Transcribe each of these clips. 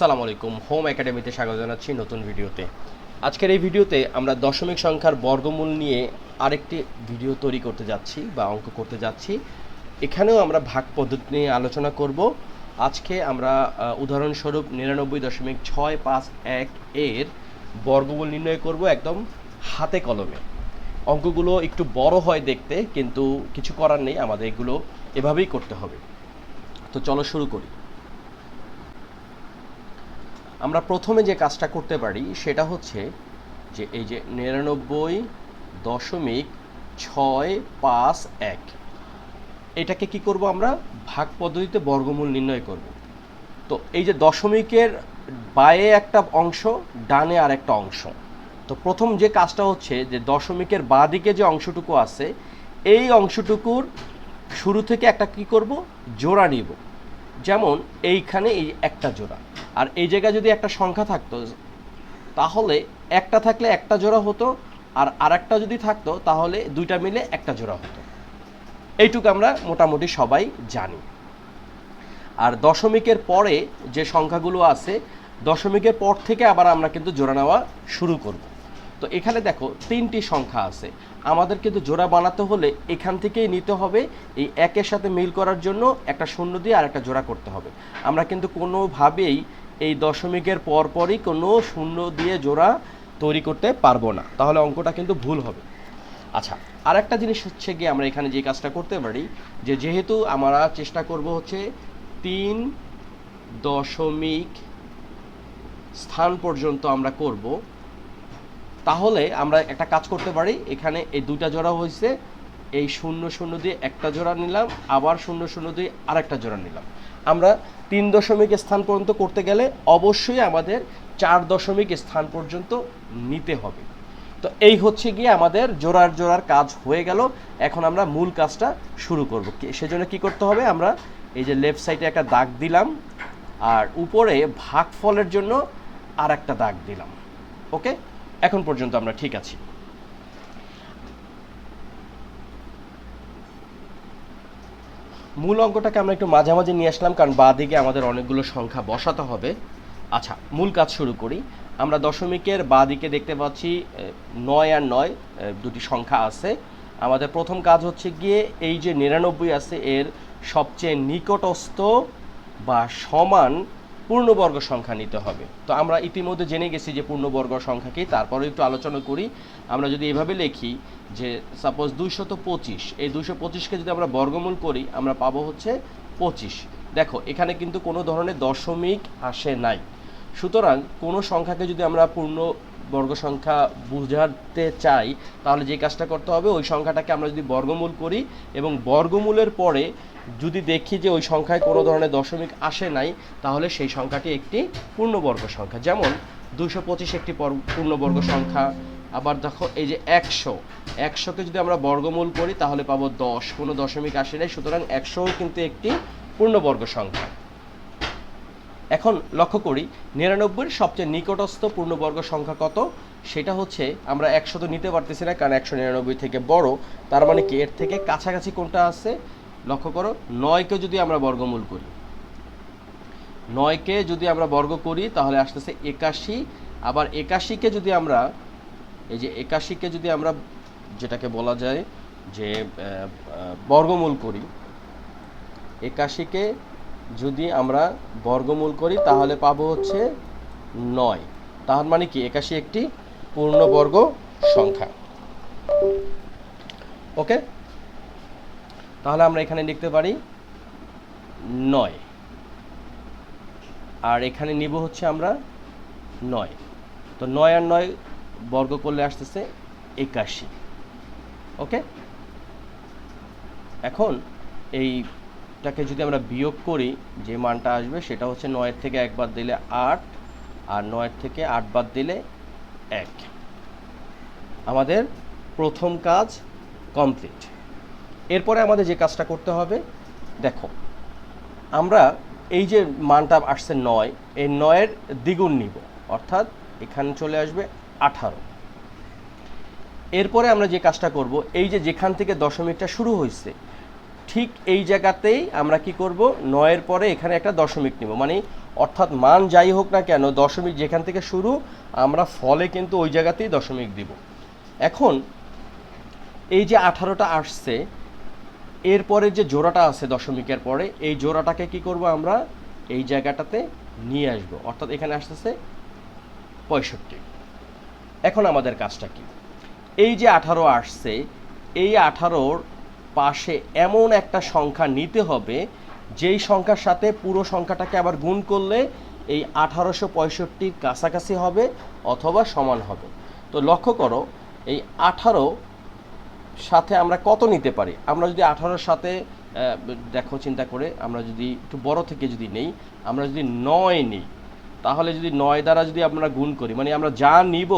আসসালামু আলাইকুম। হোম একাডেমিতে স্বাগত জানাচ্ছি নতুন ভিডিওতে। আজকের এই ভিডিওতে আমরা দশমিক সংখ্যার বর্গমূল নিয়ে আরেকটি ভিডিও তৈরি করতে যাচ্ছি বা অঙ্ক করতে যাচ্ছি। এখানেও আমরা ভাগ পদ্ধতি নিয়ে আলোচনা করব। আজকে আমরা উদাহরণস্বরূপ নিরানব্বই দশমিক ছয় পাঁচ এক এর বর্গমূল নির্ণয় করব একদম হাতে কলমে। অঙ্কগুলো একটু বড় হয় দেখতে, কিন্তু কিছু করার নেই, আমাদের এগুলো এভাবেই করতে হবে। তো চলো শুরু করি। আমরা প্রথমে যে কাজটা করতে পারি সেটা হচ্ছে যে এই যে নিরানব্বই দশমিক ছয় পাঁচ এক, এটাকে কি করব আমরা? ভাগ পদ্ধতিতে বর্গমূল নির্ণয় করব। তো এই যে দশমিকের বায়ে একটা অংশ, ডানে আর একটা অংশ। তো প্রথম যে কাজটা হচ্ছে যে দশমিকের বাঁ দিকে যে অংশটুকু আছে, এই অংশটুকুর শুরু থেকে একটা কি করব? জোড়া নিব। যেমন এইখানে এই একটা জোড়া। আর এই জায়গায় যদি একটা সংখ্যা থাকতো, তাহলে একটা থাকলে একটা জোড়া হতো, আর আরেকটা যদি থাকতো, তাহলে দুইটা মিলে একটা জোড়া হতো। এইটুকু আমরা মোটামুটি সবাই জানি। আর দশমিকের পরে যে সংখ্যাগুলো আছে, দশমিকের পর থেকে আবার আমরা কিন্তু জোড়া নেওয়া শুরু করব। তো এখানে দেখো, তিনটি সংখ্যা আছে। আমাদের কিন্তু জোড়া বানাতে হলে এখান থেকেই নিতে হবে, এই একের সাথে মিল করার জন্য একটা শূন্য দিয়ে আর একটা জোড়া করতে হবে। আমরা কিন্তু কোনোভাবেই এই দশমিকের পরপরই কোনো শূন্য দিয়ে জোড়া তৈরি করতে পারব না। তাহলে অঙ্কটা কিন্তু ভুল হবে। আচ্ছা আর একটা জিনিস হচ্ছে গিয়ে আমরা এখানে যে কাজটা করতে পারি, যে যেহেতু আমরা চেষ্টা করব হচ্ছে তিন দশমিক স্থান পর্যন্ত আমরা করব, তাহলে আমরা একটা কাজ করতে পারি। এখানে এই দুইটা জোড়া হয়েছে, এই শূন্য শূন্য দিয়ে একটা জোড়া নিলাম, আবার শূন্য শূন্য দিয়ে আরেকটা জোড়া নিলাম। আমরা তিন দশমিক স্থান পর্যন্ত করতে গেলে অবশ্যই আমাদের চার দশমিক স্থান পর্যন্ত নিতে হবে। তো এই হচ্ছে গিয়ে আমাদের জোড়ার জোড়ার কাজ হয়ে গেল। এখন আমরা মূল কাজটা শুরু করব। সেজন্য কি করতে হবে? আমরা এই যে লেফট সাইডে একটা দাগ দিলাম আর উপরে ভাগফলের জন্য আর একটা দাগ দিলাম। ওকে এখন পর্যন্ত আমরা ঠিক আছি। মূল অঙ্কটাকে আমরা একটু মাঝামাঝি নিয়ে আসলাম, কারণ বাঁ দিকে আমাদের অনেকগুলো সংখ্যা বসাতে হবে। আচ্ছা মূল কাজ শুরু করি। আমরা দশমিকের বাঁ দিকে দেখতে পাচ্ছি নয় আর নয় দুটি সংখ্যা আছে। আমাদের প্রথম কাজ হচ্ছে গিয়ে এই যে নিরানব্বই আছে, এর সবচেয়ে নিকটস্থ বা সমান পূর্ণবর্গ সংখ্যা নিতে হবে। তো আমরা ইতিমধ্যে জেনে গেছি যে পূর্ণবর্গ সংখ্যা কি, তারপরে একটু আলোচনা করি। আমরা যদি এভাবে লিখি যে সাপোজ দুইশত পঁচিশ, এই দুইশো পঁচিশকে যদি আমরা বর্গমূল করি, আমরা পাবো হচ্ছে পঁচিশ। দেখো, এখানে কিন্তু কোনো ধরনের দশমিক আসে নাই। সুতরাং কোনো সংখ্যাকে যদি আমরা পূর্ণ বর্গ সংখ্যা বোঝাতে চাই, তাহলে যে কাজটা করতে হবে, ওই সংখ্যাটাকে আমরা যদি বর্গমূল করি এবং বর্গমূলের পরে যদি দেখি যে ওই সংখ্যায় কোনো ধরনের দশমিক আসে নাই, তাহলে সেই সংখ্যাটি একটি পূর্ণবর্গ সংখ্যা। যেমন দুশো পঁচিশ একটি পূর্ণবর্গ সংখ্যা, আবার দেখো এই যে একশো। একশোকে যদি আমরা বর্গমূল করি, তাহলে পাবো দশ। কোনো দশমিক আসে নাই, সুতরাং একশোও কিন্তু একটি পূর্ণবর্গ সংখ্যা। এখন লক্ষ্য করি, নিরানব্বইয়ের সবচেয়ে নিকটস্থ পূর্ণবর্গ সংখ্যা কত? সেটা হচ্ছে আমরা একশো তো নিতে পারতেছি না, কারণ একশো নিরানব্বই থেকে বড়। তার মানে কি? এর থেকে কাছাকাছি কোনটা আছে? লক্ষ্য করো, নয়কে যদি আমরা বর্গমূল করি, নয়কে যদি আমরা বর্গ করি, তাহলে আসতেছে একাশি, আবার একাশিকে যদি আমরা, এই যে একাশিকে যদি আমরা যেটাকে বলা যায় যে বর্গমূল করি, একাশিকে যদি আমরা বর্গমূল করি, তাহলে পাবো হচ্ছে নয়। তাহার মানে কি? একাশি একটি পূর্ণবর্গ সংখ্যা। ওকে? তাহলে আমরা এখানে লিখতে পারি নয়। আর এখানে নিব হচ্ছে আমরা নয়। তো নয় আর নয় বর্গ করলে আসতেছে একাশি। ওকে? এখন এইটাকে যদি আমরা বিয়োগ করি, যে মানটা আসবে সেটা হচ্ছে নয়ের থেকে একবার দিলে আট, আর নয়ের থেকে আট বাদ দিলে এক। আমাদের প্রথম কাজ কমপ্লিট। এরপরে আমাদের যে কাজটা করতে হবে, দেখো, আমরা এই যে মানটা আসছে নয়, এই নয়ের দ্বিগুণ নিব, অর্থাৎ এখানে চলে আসবে আঠারো। এরপরে আমরা যে কাজটা করব, এই যে যেখান থেকে দশমিকটা শুরু হয়েছে, ঠিক এই জায়গাতেই আমরা কি করব, নয়ের পরে এখানে একটা দশমিক নিব মানে অর্থাৎ মান যাই হোক না কেন, দশমিক যেখান থেকে শুরু, আমরা ফলে কিন্তু ওই জায়গাতেই দশমিক দিব। এখন, এই যে আঠারোটা আসছে এরপরে যে জোড়াটা আছে দশমিকের পরে, এই জোড়াটাকে কি করব আমরা? এই জায়গাটাতে নিয়ে আসব। অর্থাৎ এখানে আসতেছে পঁয়ষট্টি। এখন আমাদের কাজটা কি? এই যে আঠারো আসছে, এই আঠারোর পাশে এমন একটা সংখ্যা নিতে হবে, যেই সংখ্যার সাথে পুরো সংখ্যাটাকে আবার গুণ করলে এই আঠারোশো পঁয়ষট্টির কাছাকাছি হবে অথবা সমান হবে। তো লক্ষ্য করো, এই আঠারো সাথে আমরা কত নিতে পারি? আমরা যদি আঠারোর সাথে দেখো চিন্তা করে, আমরা যদি একটু বড় থেকে যদি নেই, আমরা যদি নয় নিই, তাহলে যদি নয় দ্বারা যদি আমরা গুণ করি মানে আমরা যা নিব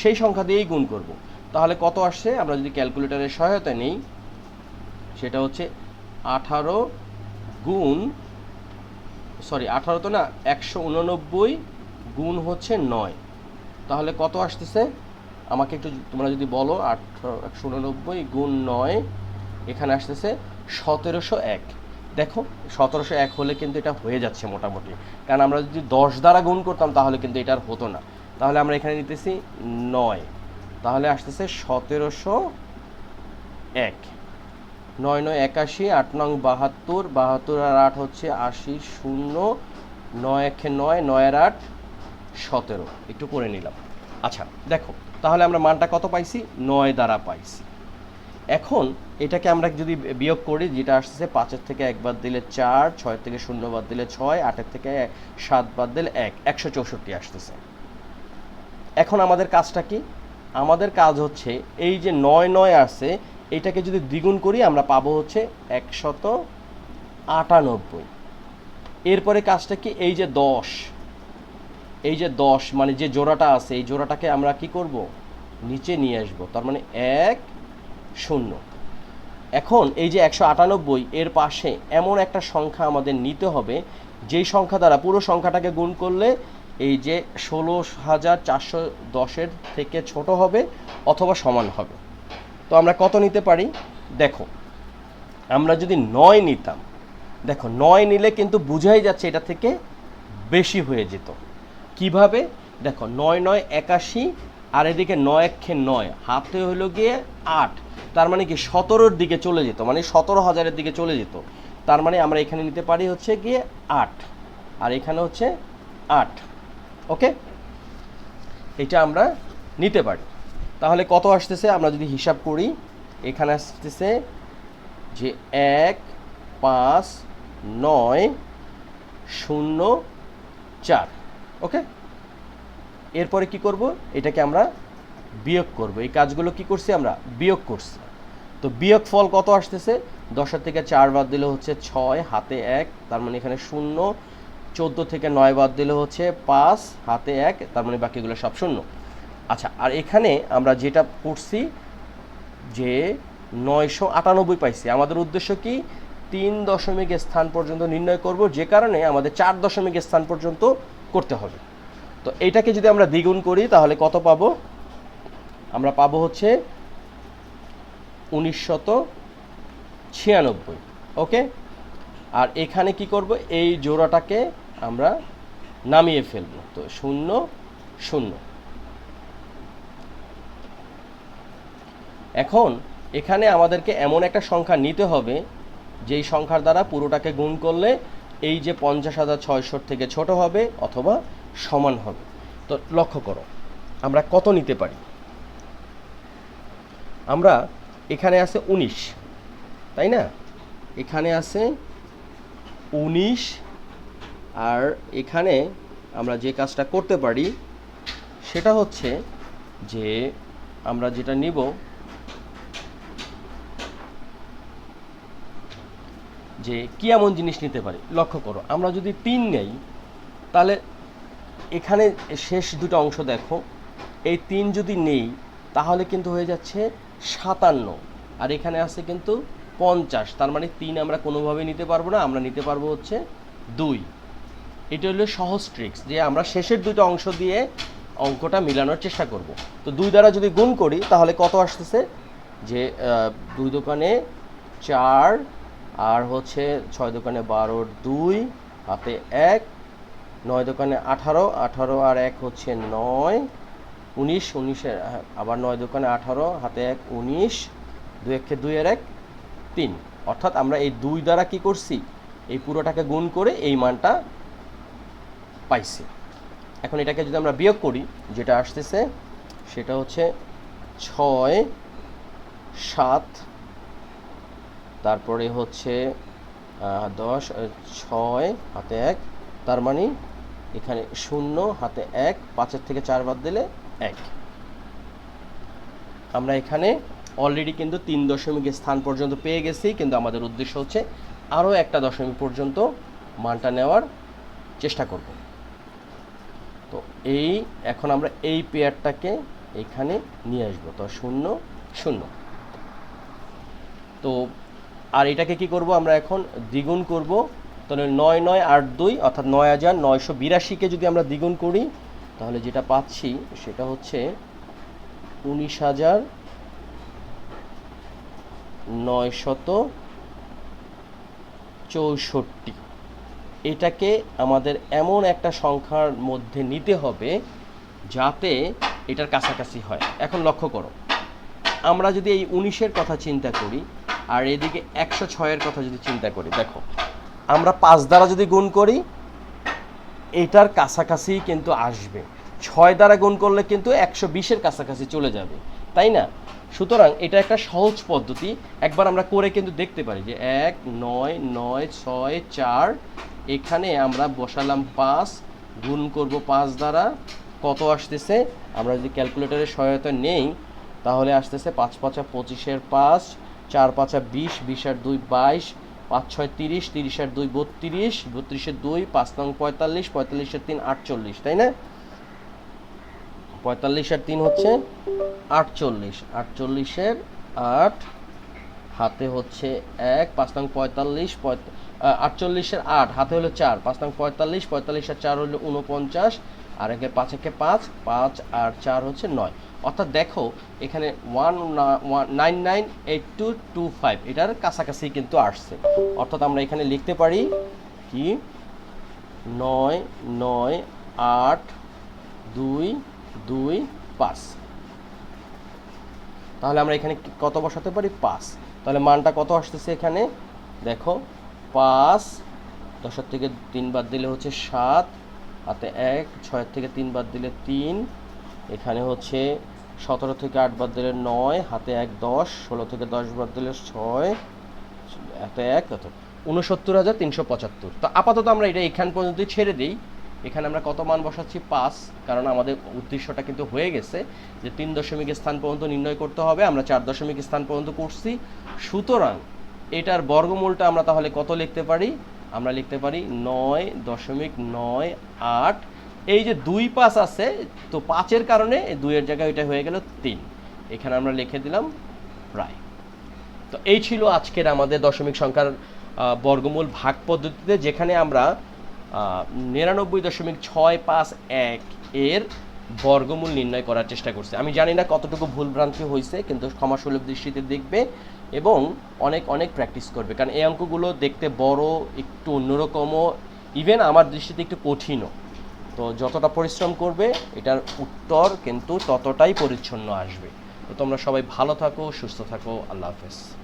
সেই সংখ্যা দিয়েই গুণ করব। তাহলে কত আসছে? আমরা যদি ক্যালকুলেটারের সহায়তা নেই, সেটা হচ্ছে আঠারো গুণ, সরি, আঠারো তো না, একশো উননব্বই গুণ হচ্ছে নয়। তাহলে কত আসতেছে? আমাকে একটু তোমরা যদি বলো, আঠারো, একশো উননব্বই গুণ নয়, এখানে আসতেছে সতেরোশো এক। দেখো, সতেরোশো এক হলে কিন্তু এটা হয়ে যাচ্ছে মোটামুটি। কারণ আমরা যদি দশ দ্বারা গুণ করতাম, তাহলে কিন্তু এটা আর হতো না। তাহলে আমরা এখানে নিতেছি নয়। তাহলে আসতেছে সতেরোশো এক। নয় নয় একাশি, আট নং বাহাত্তর। বাহাত্তর আর আট হচ্ছে আশি, শূন্য। নয় একে নয় নয়ের আট, সতেরো। একটু করে নিলাম। আচ্ছা দেখো। তাহলে আমরা মানটা কত পাইছি? নয় দ্বারা পাইছি। এখন এটাকে আমরা যদি বিয়োগ করি, যেটা আসছে পাঁচের থেকে এক বাদ দিলে চার, ছয়ের থেকে শূন্য বাদ দিলে ছয়, আটের থেকে সাত বাদ দিলে এক, একশো চৌষট্টি আসতেছে। এখন আমাদের কাজটা কি? আমাদের কাজ হচ্ছে এই যে নয় নয় আছে এটাকে যদি দ্বিগুণ করি, আমরা পাবো হচ্ছে একশত আটানব্বই। এরপরে কাজটা কি? এই যে দশ। এই যে দশ মানে যে জোড়াটা আছে, এই জোড়াটাকে আমরা কি করব? নিচে নিয়ে আসব। তার মানে এক শূন্য। এখন এই যে একশো আটানব্বই, এর পাশে এমন একটা সংখ্যা আমাদের নিতে হবে, যেই সংখ্যা দ্বারা পুরো সংখ্যাটাকে গুণ করলে এই যে ষোলো হাজার চারশো দশের থেকে ছোট হবে অথবা সমান হবে। তো আমরা কত নিতে পারি? দেখো, আমরা যদি নয় নিতাম, দেখো, নয় নিলে কিন্তু বুঝাই যাচ্ছে এটা থেকে বেশি হয়ে যেত। কীভাবে? দেখো, নয় নয় একাশি, আর এদিকে নয় একে নয়। হাতে হলো গিয়ে আট। তার মানে কি, সতেরোর দিকে চলে যেত মানে সতেরো হাজারের দিকে চলে যেত। তার মানে আমরা এখানে নিতে পারি হচ্ছে গিয়ে আট। আর এখানে হচ্ছে আট। ওকে? এটা আমরা নিতে পারি। তাহলে কত আসতেছে? আমরা যদি হিসাব করি, এখানে আসতেছে যে এক, পাঁচ, নয়, শূন্য, চার। ওকে? এরপরে কি করব? এটাকে আমরা বিয়োগ করব। এই কাজগুলো কি করছি আমরা? বিয়োগ করছি। তো বিয়োগ ফল কত আসতেছে? দশের থেকে চার বাদ দিলে হচ্ছে ছয়, হাতে এক, তার মানে এখানে শূন্য। চোদ্দ থেকে নয় বাদ দিলে হচ্ছে পাঁচ, হাতে এক, তার মানে বাকিগুলো সব শূন্য। আচ্ছা আর এখানে আমরা যেটা করছি যে নয়শো আটানব্বই পাইছি। আমাদের উদ্দেশ্য কি? তিন দশমিক স্থান পর্যন্ত নির্ণয় করব। যে কারণে আমাদের চার দশমিক স্থান পর্যন্ত করতে হবে। তো এইটাকে যদি আমরা দ্বিগুণ করি, তাহলে কত পাবো? আমরা পাবো হচ্ছে উনিশশত ছিয়ানব্বই, ওকে? আর এখানে কি করব? এই জোড়াটাকে আমরা নামিয়ে ফেলব। তো শূন্য শূন্য। এখন এখানে আমাদেরকে এমন একটা সংখ্যা নিতে হবে, যেই সংখ্যার দ্বারা পুরোটাকে গুণ করলে এই যে পঞ্চাশ হাজার ছয়শোর থেকে ছোট হবে অথবা সমান হবে। তো লক্ষ্য করো, আমরা কত নিতে পারি? আমরা এখানে আছে উনিশ, তাই না? এখানে আছে উনিশ, আর এখানে আমরা যে কাজটা করতে পারি, সেটা হচ্ছে যে আমরা যেটা নিব যে কি এমন জিনিস নিতে পারি? লক্ষ্য করো, আমরা যদি তিন নেই, তাহলে এখানে শেষ দুটো অংশ দেখো। এই তিন যদি নেই, তাহলে কিন্তু হয়ে যাচ্ছে সাতান্ন। আর এখানে আছে কিন্তু পঞ্চাশ। তার মানে তিন আমরা কোনোভাবেই নিতে পারব না, আমরা নিতে পারব হচ্ছে দুই। এটা হলো সহজ ট্রিক্স যে আমরা শেষের দুটো অংশ দিয়ে অঙ্কটা মিলানোর চেষ্টা করব। তো দুই দ্বারা যদি গুণ করি, তাহলে কত আসতেছে? যে দুই দোকানে চার আর হচ্ছে ছয় দোকানে বারোর দুই হাতে এক নয় দোকানে আঠারো আঠারো আর এক হচ্ছে নয় উনিশ উনিশের হ্যাঁ, আবার নয় দোকানে আঠারো হাতে এক উনিশ দুই একে দুই এর এক তিন। অর্থাৎ আমরা এই দুই দ্বারা কি করছি? এই পুরোটাকে গুণ করে এই মানটা পাইছি। এখন এটাকে যদি আমরা বিয়োগ করি যেটা আসতেছে সেটা হচ্ছে ছয় সাত তারপরে হচ্ছে দশ ছয়, হাতে এক, তার মানে এখানে শূন্য, হাতে এক, পাঁচের থেকে চার বাদ দিলে এক। আমরা এখানে অলরেডি কিন্তু তিন দশমিক স্থান পর্যন্ত পেয়ে গেছি, কিন্তু আমাদের উদ্দেশ্য হচ্ছে আরও একটা দশমিক পর্যন্ত মানটা নেওয়ার চেষ্টা করব। তো এই, এখন আমরা এই পেয়ারটাকে এখানে নিয়ে আসব। তো শূন্য শূন্য। তো আর এটাকে কি করব আমরা এখন দ্বিগুণ করব, তাহলে নয় নয় আট দুই, অর্থাৎ নয় হাজার নয়শো বিরাশিকে যদি আমরা দ্বিগুণ করি, তাহলে যেটা পাচ্ছি সেটা হচ্ছে উনিশ হাজার নয়শত চৌষট্টি। এটাকে আমাদের এমন একটা সংখ্যার মধ্যে নিতে হবে যাতে এটার কাছাকাছি হয়। এখন লক্ষ্য করো, আমরা যদি এই উনিশের কথা চিন্তা করি আর এদিকে একশো ছয়ের কথা যদি চিন্তা করি, দেখো, আমরা পাঁচ দ্বারা যদি গুণ করি, এটার কাছাকাছি কিন্তু আসবে। ছয় দ্বারা গুণ করলে কিন্তু একশো বিশের কাছাকাছি চলে যাবে, তাই না? সুতরাং এটা একটা সহজ পদ্ধতি। একবার আমরা করে কিন্তু দেখতে পারি যে এক, নয় নয়, ছয়, চার, এখানে আমরা বসালাম পাঁচ, গুণ করব পাঁচ দ্বারা। কত আসতেছে? আমরা যদি ক্যালকুলেটরের সহায়তা নেই, তাহলে আসতেছে পাঁচ পাঁচা পঁচিশের পাঁচ চার, পাঁচা বিশ বিশ আর দুই, বাইশ, পাঁচ, ছয়, তিরিশ তিরিশের দুই, বত্রিশ বত্রিশের দুই, পাঁচ, নং, পঁয়তাল্লিশ পঁয়তাল্লিশের তিন, আটচল্লিশ, তাই না? পঁয়তাল্লিশ আর তিন হচ্ছে আটচল্লিশ আটচল্লিশের আট, হাতে হচ্ছে এক, পাঁচ, নং, পঁয়তাল্লিশ, পঁয়ত- আটচল্লিশের আট, হাতে হলো চার, পাঁচ, নং, পঁয়তাল্লিশ পঁয়তাল্লিশ আর চার হলো উনপঞ্চাশ আর একে পাঁচ একে পাঁচ পাঁচ আর চার হচ্ছে নয়। অর্থাৎ দেখো, এখানে one nine nine eight two two five এটার কাছাকাছি কিন্তু আসছে। অর্থাৎ আমরা এখানে লিখতে পারি কি? নয় নয়, আট, দুই দুই, পাঁচ। তাহলে আমরা এখানে কত বসাতে পারি? পাঁচ। তাহলে মানটা কত আসতেছে এখানে? দেখো, পাঁচ, দশের থেকে তিন বাদ দিলে হচ্ছে সাত হাতে এক, ছয়ের থেকে তিন বাদ দিলে তিন। এখানে হচ্ছে সতেরো থেকে আট বাদ দিলে নয়, হাতে এক দশ, ষোলো থেকে দশ বাদ দিলে ছয়, হাতে এক, কত? উনসত্তর হাজার তিনশো পঁচাত্তর। তো আপাতত আমরা এটা এখান পর্যন্ত ছেড়ে দিই। এখানে আমরা কত মান বসাচ্ছি? পাঁচ, কারণ আমাদের উদ্দেশ্যটা কিন্তু হয়ে গেছে যে তিন দশমিক স্থান পর্যন্ত নির্ণয় করতে হবে। আমরা চার দশমিক স্থান পর্যন্ত করছি। সুতরাং এটার বর্গমূলটা আমরা তাহলে কত লিখতে পারি? আমরা লিখতে পারি নয় দশমিক নয় আট। এই যে দুই পাঁচ আছে, তো পাঁচের কারণে দুইয়ের জায়গায় এটা হয়ে গেল তিন। এখানে আমরা লিখে দিলাম প্রায়। তো এই ছিল আজকের আমাদের দশমিক সংখ্যার বর্গমূল ভাগ পদ্ধতিতে, যেখানে আমরা নিরানব্বই দশমিক ছয় পাঁচ এক এর বর্গমূল নির্ণয় করার চেষ্টা করছে। আমি জানি না কতটুকু ভুলভ্রান্তি হয়েছে কিন্তু ক্ষমাসুলভ দৃষ্টিতে দেখবে এবং অনেক অনেক প্র্যাকটিস করবে। কারণ এই অঙ্কগুলো দেখতে বড়, একটু অন্যরকমও ইভেন আমার দৃষ্টিতে একটু কঠিনও। তো যতটা পরিশ্রম করবে, এটার উত্তর কিন্তু ততটাই পরিচ্ছন্ন আসবে। তো তোমরা সবাই ভালো থাকো, সুস্থ থাকো, আল্লাহ হাফেজ।